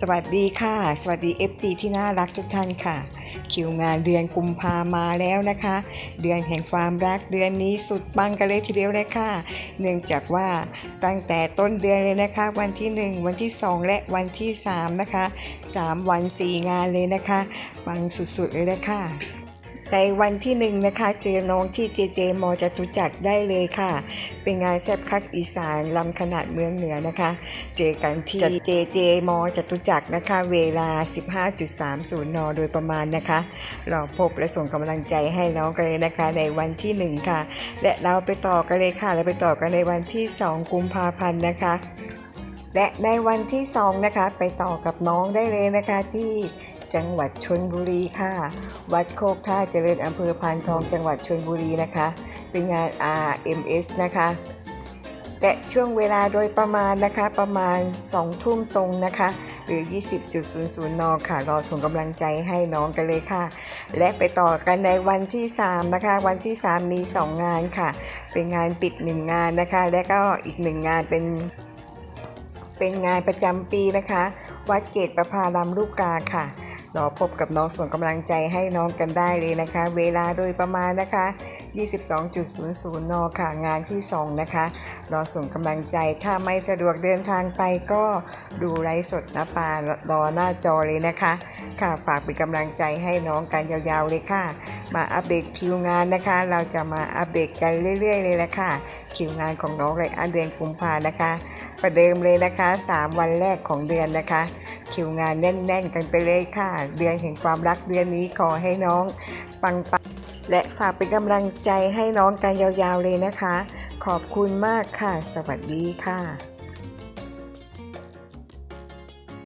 สวัสดีค่ะ สวัสดี FC ที่น่ารักทุกท่านค่ะ คิวงานเดือนกุมภามาแล้วนะคะ เดือนแห่งความรักเดือนนี้สุดปังกันเลยทีเดียวเลยค่ะ เนื่องจากว่าตั้งแต่ต้นเดือนเลยนะคะ วันที่ 1 วันที่ 2 และวันที่ 3 นะคะ 3 วัน 4 งานเลยนะคะปังสุดๆเลยนะคะ ในวันที่หนึ่งนะคะเจอน้องที่เจเจมจตุจักรได้เลยค่ะ เป็นงานแซบคักอีสานลำขนาดเมืองเหนือนะคะ เจอกันที่เจเจมจตุจักรนะคะ เวลา 15.30 น โดยประมาณนะคะเราพบและส่งกำลังใจให้น้องกันเลยนะคะ ในวันที่หนึ่งค่ะ และเราไปต่อกันเลยค่ะเราไปต่อกันในวันที่ 2 กุมภาพันธ์นะคะ และในวันที่สองนะคะ ไปต่อกับน้องได้เลยนะคะที่ จังหวัดชนบุรีค่ะ วัดโคกท่าเจริญอำเภอพานทองจังหวัดชนบุรีนะคะ เป็นงาน RMS นะคะ และช่วงเวลาโดยประมาณนะคะประมาณ 2 ทุ่มตรงนะคะ หรือ 20.00 น ค่ะ รอส่งกำลังใจให้น้องกันเลยค่ะ และไปต่อกันในวันที่ 3 นะคะ วันที่ 3 มี 2 งานค่ะ เป็นงานปิด 1 งานนะคะ และก็อีก 1 งานเป็นเป็นงานประจำปีนะคะ วัดเกตประพารามลูกกาค่ะ รอพบกับน้องส่งกำลังใจให้น้องกันได้เลยนะคะ เวลาโดยประมาณนะคะ 22.00 น ค่ะ งานที่ 2 นะคะ รอส่งกำลังใจ ถ้าไม่สะดวกเดินทางไปก็ดูไลฟ์สดนะปารอหน้าจอเลยนะคะ ค่ะ ฝากเป็นกำลังใจให้น้องกันยาวๆเลยค่ะ มาอัปเดตคิวงานนะคะ เราจะมาอัปเดตกันเรื่อย ๆ เลยละค่ะ คิวงานของน้องไรอันเดือนกุมภานะคะ ประเดิมเลยนะคะ 3 วันแรกของเดือนนะคะ คิวงานแน่นๆ กันไปเลยค่ะเดือนแห่งความรักเดือนนี้ขอให้น้องปังปังและฝากเป็นกำลังใจให้น้องกันยาวๆเลยนะคะ ขอบคุณมากค่ะ สวัสดีค่ะ